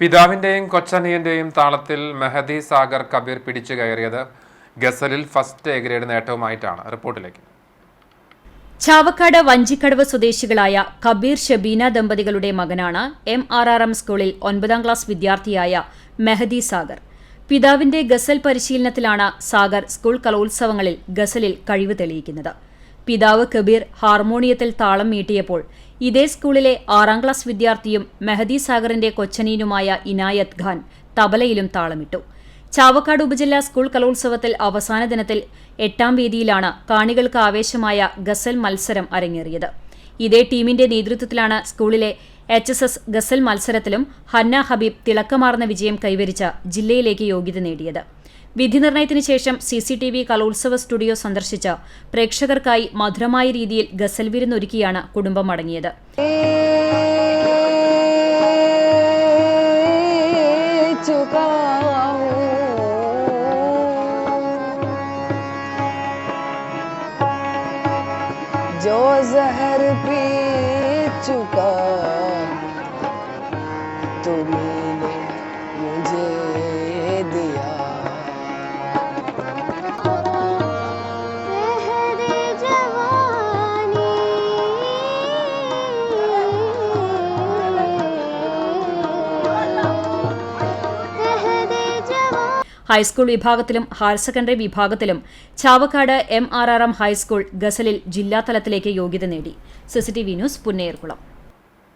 പിതാവിന്റെയും കൊച്ചനിയന്റെയും താളത്തിൽ മെഹദി സാഗർ കബീർ പിടിച്ചു കയറിയത് ഗസലിൽ ഫസ്റ്റ് എ ഗ്രേഡ് നേട്ടവുമായിട്ടാണ്. റിപ്പോർട്ടിലേക്ക്. ചാവക്കാട് വഞ്ചിക്കടവ് സ്വദേശികളായ കബീർ ഷബീന ദമ്പതികളുടെ മകനാണ് എം ആർ ആർ എം സ്കൂളിൽ ഒൻപതാം ക്ലാസ് വിദ്യാർത്ഥിയായ മെഹദി സാഗർ. പിതാവിന്റെ ഗസൽ പരിശീലനത്തിലാണ് സാഗർ സ്കൂൾ കലോത്സവങ്ങളിൽ ഗസലിൽ കഴിവ് തെളിയിക്കുന്നത്. പിതാവ് കബീർ ഹാർമോണിയത്തിൽ താളം മീട്ടിയപ്പോൾ ഇതേ സ്കൂളിലെ ആറാം ക്ലാസ് വിദ്യാർത്ഥിയും മെഹദി സാഗറിന്റെ കൊച്ചനീനുമായ ഇനായത്ത് ഖാൻ തബലയിലും താളമിട്ടു. ചാവക്കാട് ഉപജില്ലാ സ്കൂൾ കലോത്സവത്തിൽ അവസാന ദിനത്തിൽ എട്ടാം വേദിയിലാണ് കാണികൾക്ക് ആവേശമായ ഗസൽ മത്സരം അരങ്ങേറിയത്. ഇതേ ടീമിന്റെ നേതൃത്വത്തിലാണ് സ്കൂളിലെ എച്ച് എസ് എസ് ഗസൽ മത്സരത്തിലും ഹന്ന ഹബീബ് തിളക്കമാർന്ന വിജയം കൈവരിച്ച ജില്ലയിലേക്ക് യോഗ്യത നേടിയത്. വിധി നിർണയത്തിന് ശേഷം സി സി ടി വി കലോത്സവ സ്റ്റുഡിയോ സന്ദർശിച്ച് പ്രേക്ഷകർക്കായി മധുരമായ രീതിയിൽ ഗസൽ വിരുന്നൊരുക്കിയാണ് കുടുംബം മടങ്ങിയത് चुका हूँ जो जहर पी चुका तुमने ഹൈസ്കൂൾ വിഭാഗത്തിലും ഹയർ സെക്കൻഡറി വിഭാഗത്തിലും Chavakkad M R R M high school ഗസലിൽ ജില്ലാതലത്തിലേക്ക് യോഗ്യത നേടി. CCTV news Punnerkulam.